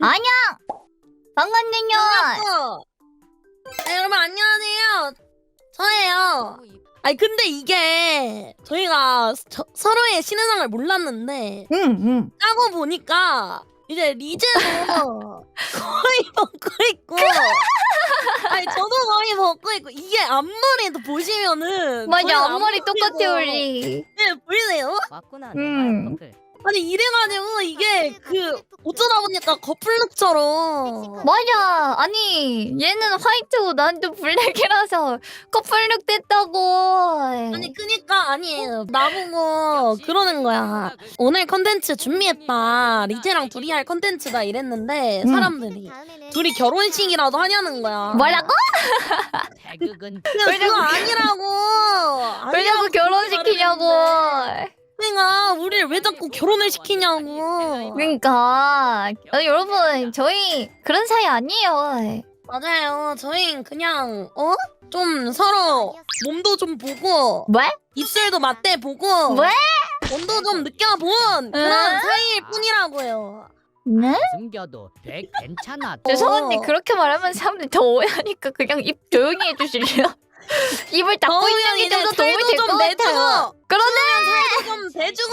안녕. 반갑네요. 어. 네, 여러분 안녕하세요. 저예요. 아니 근데 이게 저희가 저- 서로의 신의상을 몰랐는데 응, 응. 짜고 보니까 이제 리제도 거의 벗고 있고 아니 저도 거의 벗고 있고 이게 앞머리도 보시면은 저희 맞아, 앞머리 똑같아 우리. 네 보이세요? 왔구나. 음. 음. 커플. 아니 이래가지고 이게 그 어쩌다 보니까 커플룩처럼 맞아. 아니 얘는 화이트고 난 좀 블랙이라서 커플룩 됐다고. 아니 그니까 아니에요 나보고 그러는 거야 오늘 컨텐츠 준비했다 리제랑 둘이 할 컨텐츠다 이랬는데 음. 사람들이 둘이 결혼식이라도 하냐는 거야 뭐라고? 그냥 그거 아니라고 왜 자꾸 아니라고 결혼시키냐고. 내가 우리를 왜 자꾸 결혼을 시키냐고 그러니까 어, 여러분 저희 그런 사이 아니에요. 맞아요 저희 그냥 어? 좀 서로 몸도 좀 보고 왜? 입술도 맞대 보고 왜? 온도 좀 느껴본 그런 응? 사이일 뿐이라고요 네? 숨겨도 돼 괜찮아. 죄송한데 어. 그렇게 말하면 사람들이 더 오해하니까 그냥 입 조용히 해주실래요? 입을 닫고 더우 있는 형게좀 더 도움이 될좀것 같아요. 그러네. 대주고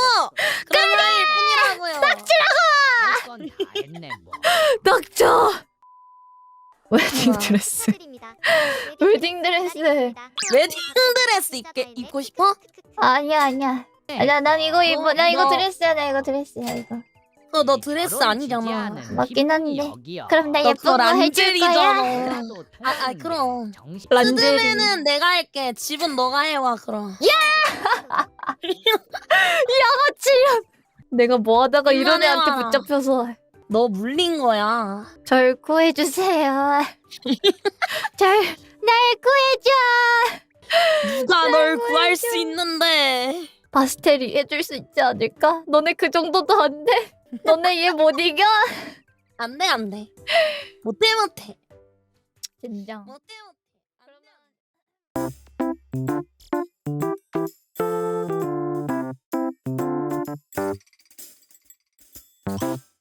그런 사이일 뿐이라고요 건다 했네 뭐. 닥쳐. 웨딩. 드레스. 웨딩 드레스. 웨딩 드레스 입게 입고 싶어? 아니야 아니야. 아니야 난 이거 입어. 나 이거 너- 드레스야. 나 이거 드레스야 이거. 어, 너 드레스 아니잖아 맞긴 한데. 그럼 나너 예쁜 거 해줄. 거야. 아, 아 그럼. 스드메는 내가 할게 집은 너가 해와 그럼 치련. 내가 뭐 하다가 이런 그만해라. 애한테 붙잡혀서 너 물린 거야 절 구해주세요. 절 날 구해줘. 누가 널 구할 수 있는데 파스텔이 해줄 수 있지 않을까? 너네 그 정도도 안 돼? 너네 얘 못 이겨? 안 돼 안 돼 못해 못해 진정. 못해 못해 안돼 you.